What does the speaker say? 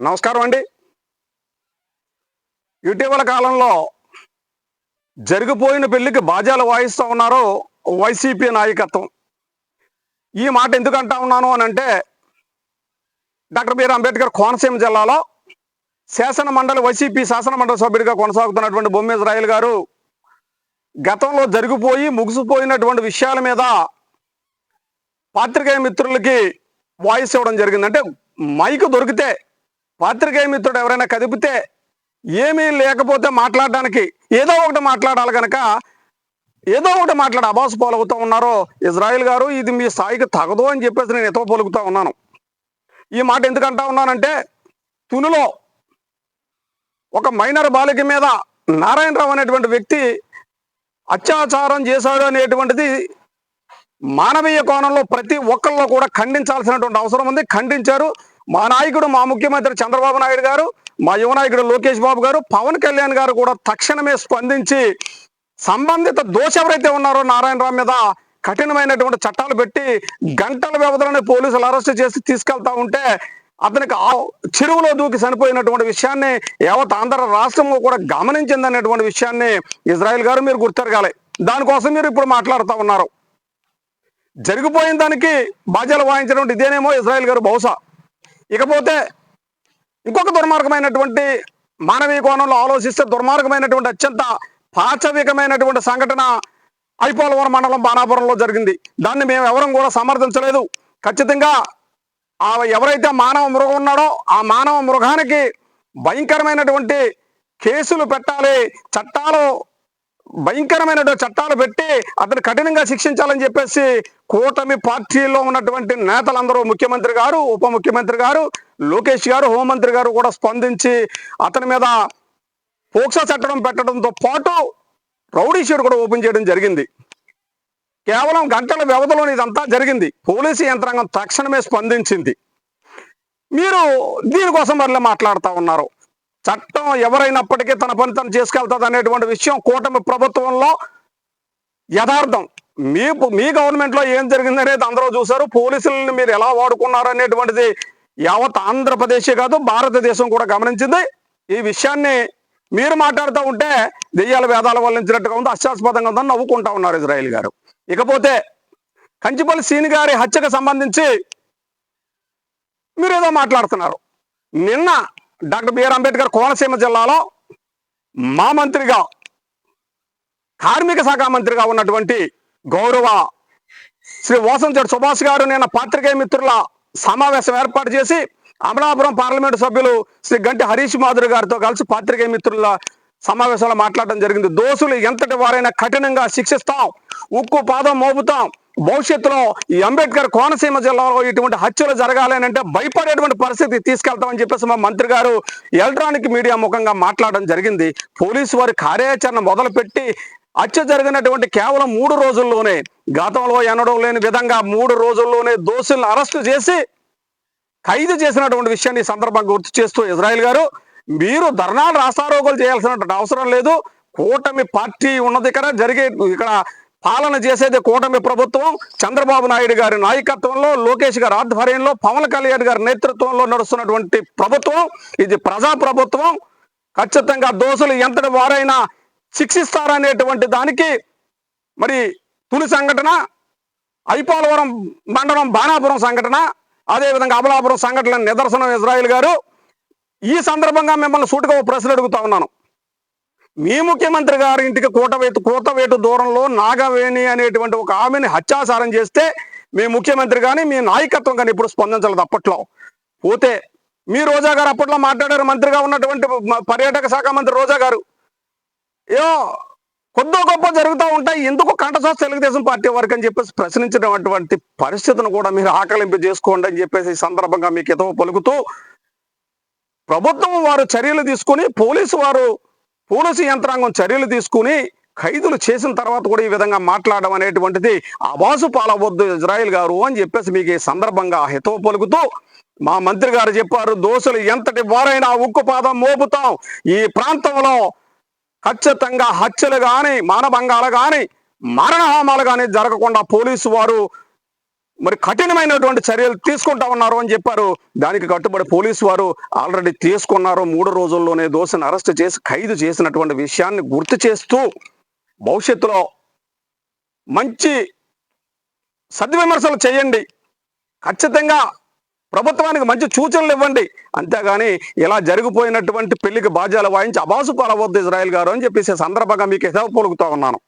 నమస్కారం అండి. ఇటీవల కాలంలో జరిగిపోయిన పెళ్ళికి బాజాలు వాయిస్తూ ఉన్నారు వైసీపీ నాయకత్వం. ఈ మాట ఎందుకు అంటా ఉన్నాను అని అంటే డాక్టర్ బిఆర్ అంబేద్కర్ కోనసీమ జిల్లాలో శాసన మండలి వైసీపీ శాసన మండలి సభ్యుడిగా కొనసాగుతున్నటువంటి బొమ్మ గారు గతంలో జరిగిపోయి ముగిసిపోయినటువంటి విషయాల మీద పాత్రికేయ మిత్రులకి వాయిస్ ఇవ్వడం జరిగిందంటే మైక్ దొరికితే పాత్రికేయ మిత్రుడు ఎవరైనా కదిపితే ఏమీ లేకపోతే మాట్లాడడానికి ఏదో ఒకటి మాట్లాడాలి కనుక ఏదో ఒకటి మాట్లాడి అబాసు పాలవుతూ ఉన్నారో ఇజ్రాయిల్ గారు ఇది మీ స్థాయికి తగదు అని చెప్పేసి నేను ఎతో పలుకుతా ఉన్నాను. ఈ మాట ఎందుకంటా ఉన్నానంటే తునులో ఒక మైనర్ బాలిక మీద నారాయణరావు అనేటువంటి వ్యక్తి అత్యాచారం చేశాడు అనేటువంటిది మానవీయ కోణంలో ప్రతి ఒక్కళ్ళు కూడా ఖండించాల్సినటువంటి అవసరం ఉంది. ఖండించారు. మా నాయకుడు మా ముఖ్యమంత్రి చంద్రబాబు నాయుడు గారు మా యువ నాయకుడు లోకేష్ బాబు గారు పవన్ కళ్యాణ్ గారు కూడా తక్షణమే స్పందించి సంబంధిత దోష ఎవరైతే ఉన్నారో నారాయణరావు మీద కఠినమైనటువంటి చట్టాలు పెట్టి గంటల వ్యవధిలోనే పోలీసులు అరెస్ట్ చేసి తీసుకెళ్తా ఉంటే అతనికి ఆ చెరువులో దూకి చనిపోయినటువంటి విషయాన్ని యావత్ ఆంధ్ర రాష్ట్రంలో కూడా గమనించింది అనేటువంటి విషయాన్ని ఇజ్రాయెల్ గారు మీరు గుర్తెరగాలి. దానికోసం మీరు ఇప్పుడు మాట్లాడుతూ ఉన్నారు. జరిగిపోయిన దానికి బాధ్యతలు వాయించడం ఇదేనేమో ఇజ్రాయెల్ గారు బహుశా. ఇకపోతే ఇంకొక దుర్మార్గమైనటువంటి మానవీయ కోణంలో ఆలోచిస్తే దుర్మార్గమైనటువంటి అత్యంత పాచవికమైనటువంటి సంఘటన ఐపోలవరం మండలం బాణాపురంలో జరిగింది. దాన్ని మేము ఎవరం కూడా సమర్థించలేదు. ఖచ్చితంగా ఆ ఎవరైతే మానవ మృగం ఉన్నాడో ఆ మానవ మృగానికి భయంకరమైనటువంటి కేసులు పెట్టాలి చట్టాలు భయంకరమైన చట్టాలు పెట్టి అతను కఠినంగా శిక్షించాలని చెప్పేసి కూటమి పార్టీలో ఉన్నటువంటి నేతలందరూ ముఖ్యమంత్రి గారు ఉప ముఖ్యమంత్రి గారు లోకేష్ గారు హోంమంత్రి గారు కూడా స్పందించి అతని మీద పోక్సా చట్టం పెట్టడంతో పాటు రౌడీ షీట్ కూడా ఓపెన్ చేయడం జరిగింది. కేవలం గంటల వ్యవధిలో ఇదంతా జరిగింది. పోలీసు యంత్రాంగం తక్షణమే స్పందించింది. మీరు దీనికోసం మరలా మాట్లాడుతూ ఉన్నారు. చట్టం ఎవరైనప్పటికీ తన పని తను చేసుకెళ్తుంది అనేటువంటి విషయం కూటమి ప్రభుత్వంలో యథార్థం. మీ మీ గవర్నమెంట్లో ఏం జరిగింది అనేది అందరూ చూశారు. పోలీసులను మీరు ఎలా వాడుకున్నారు అనేటువంటిది యావత్ ఆంధ్రప్రదేశ్ కాదు భారతదేశం కూడా గమనించింది. ఈ విషయాన్ని మీరు మాట్లాడుతూ ఉంటే దెయ్యాల వేదాల వల్లించినట్టుగా ఉంది అశాస్పదంగా ఉందని నవ్వుకుంటా ఉన్నారు ఇజ్రాయిల్ గారు. ఇకపోతే కంచిపల్లి సీని గారి హత్యకు సంబంధించి మీరు ఏదో మాట్లాడుతున్నారు. నిన్న డాక్టర్ బిఆర్ అంబేద్కర్ కోనసీమ జిల్లాలో మా మంత్రిగా కార్మిక శాఖ మంత్రిగా ఉన్నటువంటి గౌరవ శ్రీ వాసంచెడు సుభాష్ గారు నిన్న పాత్రికేయ మిత్రుల సమావేశం ఏర్పాటు చేసి అమలాపురం పార్లమెంటు సభ్యులు శ్రీ గంటి హరీష్ మాధురి గారితో కలిసి పాత్రికేయ మిత్రుల సమావేశంలో మాట్లాడడం జరిగింది. దోషులు ఎంతటి వారైనా కఠినంగా శిక్షిస్తాం ఉక్కు పాదం మోపుతాం. భవిష్యత్తులో ఈ అంబేద్కర్ కోనసీమ జిల్లాలో ఇటువంటి హత్యలు జరగాలి అని అంటే భయపడేటువంటి పరిస్థితి తీసుకెళ్తామని చెప్పేసి మా మంత్రి గారు ఎలక్ట్రానిక్ మీడియా ముఖంగా మాట్లాడడం జరిగింది. పోలీసు వారి కార్యాచరణ మొదలుపెట్టి హత్య జరిగినటువంటి కేవలం మూడు రోజుల్లోనే గతంలో ఎనడం లేని విధంగా మూడు రోజుల్లోనే దోషులను అరెస్టు చేసి ఖైదు చేసినటువంటి విషయాన్ని ఈ సందర్భంగా గుర్తు చేస్తూ ఇజ్రాయెల్ గారు మీరు ధర్నాలు రాస్తారోగులు చేయాల్సినటువంటి అవసరం లేదు. కూటమి పార్టీ ఉన్నది ఇక్కడ జరిగే ఇక్కడ పాలన చేసేది కూటమి ప్రభుత్వం. చంద్రబాబు నాయుడు గారి నాయకత్వంలో లోకేష్ గారి ఆధ్వర్యంలో పవన్ కళ్యాణ్ గారి నేతృత్వంలో నడుస్తున్నటువంటి ప్రభుత్వం ఇది ప్రజా ప్రభుత్వం ఖచ్చితంగా దోషులు ఎంతటి వారైనా శిక్షిస్తారనేటువంటి దానికి మరి తుని సంఘటన ఐపోలవరం మండలం బాణాపురం సంఘటన అదేవిధంగా అమలాపురం సంఘటన నిదర్శనం ఇజ్రాయిల్ గారు. ఈ సందర్భంగా మిమ్మల్ని సూటిగా ఒక ప్రశ్న అడుగుతా ఉన్నాను. మీ ముఖ్యమంత్రి గారి ఇంటికి కూటవేటు కూతవేటు దూరంలో నాగవేణి అనేటువంటి ఒక ఆమెని హత్యాచారం చేస్తే మీ ముఖ్యమంత్రి కానీ మీ నాయకత్వం కానీ ఇప్పుడు స్పందించలేదు అప్పట్లో. పోతే మీ రోజా గారు అప్పట్లో మాట్లాడారు మంత్రిగా ఉన్నటువంటి పర్యాటక శాఖ మంత్రి రోజా గారు. ఏ కొద్దో గొప్ప జరుగుతూ ఉంటాయి ఎందుకు కంటసోస్ తెలుగుదేశం పార్టీ వరకు అని చెప్పేసి ప్రశ్నించినటువంటి పరిస్థితిని కూడా మీరు ఆకలింపు చేసుకోండి అని చెప్పేసి ఈ సందర్భంగా మీకు ఎదో పలుకుతూ ప్రభుత్వం వారు చర్యలు తీసుకుని పోలీసు వారు పోలీసు యంత్రాంగం చర్యలు తీసుకుని ఖైదులు చేసిన తర్వాత కూడా ఈ విధంగా మాట్లాడడం అనేటువంటిది అబాసు పాలవద్దు ఇజ్రాయెల్ గారు అని చెప్పేసి మీకు ఈ సందర్భంగా హితవు పలుకుతూ మా మంత్రి గారు చెప్పారు దోషులు ఎంతటి వారైనా ఉక్కు పాదం మోపుతాం. ఈ ప్రాంతంలో ఖచ్చితంగా హత్యలు కానీ మానభంగాలు కానీ మరణహామాలు కానీ జరగకుండా పోలీసు వారు మరి కఠినమైనటువంటి చర్యలు తీసుకుంటా ఉన్నారు అని చెప్పారు. దానికి కట్టుబడి పోలీసు వారు ఆల్రెడీ తీసుకున్నారు. మూడు రోజుల్లోనే దోషిని అరెస్ట్ చేసి ఖైదు చేసినటువంటి విషయాన్ని గుర్తు చేస్తూ భవిష్యత్తులో మంచి సద్విమర్శలు చేయండి. ఖచ్చితంగా ప్రభుత్వానికి మంచి సూచనలు ఇవ్వండి. అంతేగాని ఇలా జరిగిపోయినటువంటి పెళ్ళికి బాధ్యాలు వాయించి అబాసు పాలవద్దు ఇజ్రాయెల్ గారు అని చెప్పేసి సందర్భంగా మీకు హితవు పొలుగుతూ ఉన్నాను.